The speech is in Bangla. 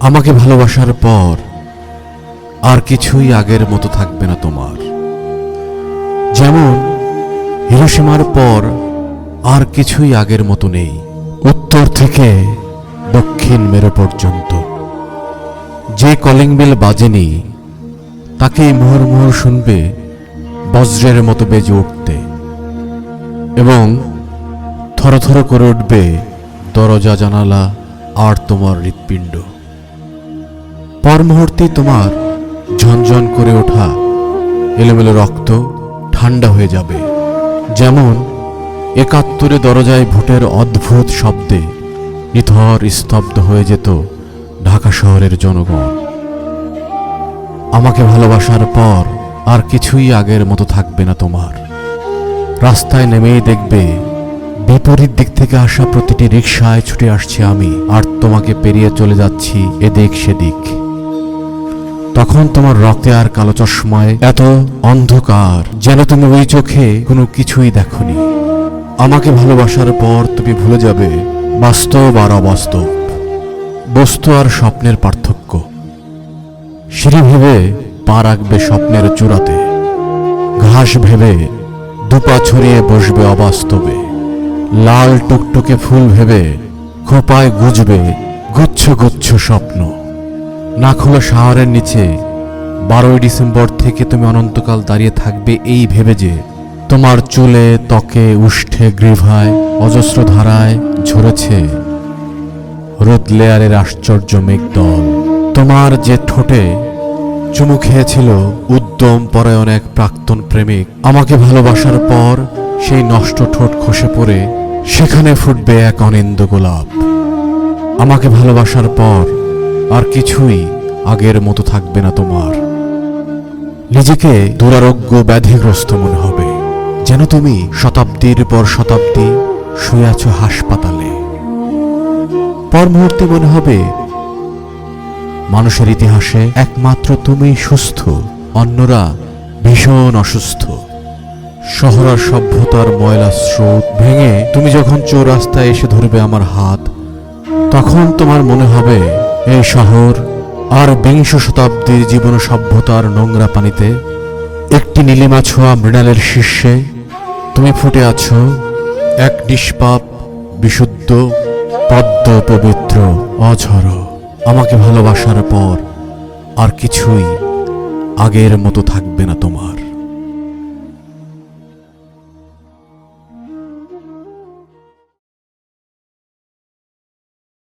আমাকে ভালোবাসার পর আর কিছুই আগের মতো থাকবে না তোমার। যেমন হিরোসীমার পর আর কিছুই আগের মতো নেই। উত্তর থেকে দক্ষিণ মেরু পর্যন্ত। যে কলিং বেল বাজেনি, তাকেই মুহুর মুহুর শুনবে বজ্রের মতো বেজে উঠতে। এবং থরথর করে উঠবে দরজা জানালা আর তোমার হৃৎপিণ্ড। পর মুহূর্তে তোমার ঝনঝন করে ওঠা এলোমেলো রক্ত ঠান্ডা হয়ে যাবে। যেমন একাত্তরে দরজায় ভোটের অদ্ভুত শব্দে নিথর স্তব্ধ হয়ে যেত ঢাকা শহরের জনগণ। আমাকে ভালোবাসার পর আর কিছুই আগের মতো থাকবে না তোমার। রাস্তায় নেমেই দেখবে বিপরীত দিক থেকে আসা প্রতিটি রিকশায় ছুটে আসছি আমি, আর তোমাকে পেরিয়ে চলে যাচ্ছি এদিক সেদিক। তখন তোমার রক্তে আর কালো চশমায় এত অন্ধকার যেন তুমি ওই চোখে কোনো কিছুই দেখনি। আমাকে ভালোবাসার পর তুমি ভুলে যাবে, বাস্তব আর অবাস্তব। বস্তু আর স্বপ্নের পার্থক্য। সিঁড়ি ভেবে পা রাখবে স্বপ্নের চূড়াতে। ঘাস ভেবে দুপা ছড়িয়ে বসবে অবাস্তবে। লাল টুকটুকে ফুল ভেবে খোপায় গুজবে গুচ্ছ গুচ্ছ স্বপ্ন। না খোলা শাহরের নিচে, বারোই ডিসেম্বর থেকে তুমি অনন্তকাল দাঁড়িয়ে থাকবে এই ভেবে যে তোমার চুলে, ত্বকে, উষ্ঠে গ্রীভায় অজস্র ধারায় ঝরেছে রোদ লেয়ারের আশ্চর্য মেঘদল তোমার যে ঠোঁটে চুমু খেয়েছিল উদ্যম পরায়ণ এক প্রাক্তন প্রেমিক, আমাকে ভালোবাসার পর সেই নষ্ট ঠোঁট খসে পড়ে, সেখানে ফুটবে এক অনিন্দ গোলাপ। আমাকে ভালোবাসার পর আর কিছুই আগের মতো থাকবে না তোমার। নিজেকে দুরারোগ্য ব্যাধিগ্রস্ত মনে হবে, যেন তুমি শতাব্দীর পর শতাব্দী শুয়ে আছো হাসপাতালে। পর মুহূর্তে মনে হবে, মানুষের ইতিহাসে একমাত্র তুমি সুস্থ, অন্যরা ভীষণ অসুস্থ। শহর সভ্যতার ময়লা স্রোত ভেঙে তুমি যখন চৌরাস্তায় এসে ধরবে আমার হাত, তখন তোমার মনে হবে এই শহর আর বিংশ শতাব্দীর জীবন সভ্যতার নোংরা পানিতে, একটি নীলিমা ছোঁয়া মৃণালের শীর্ষে, তুমি ফুটে আছো এক নিষ্পাপ, বিশুদ্ধ, পদ্ম, পবিত্র, অঝর। আমাকে ভালোবাসার পর আর কিছুই আগের মতো থাকবে না তোমার।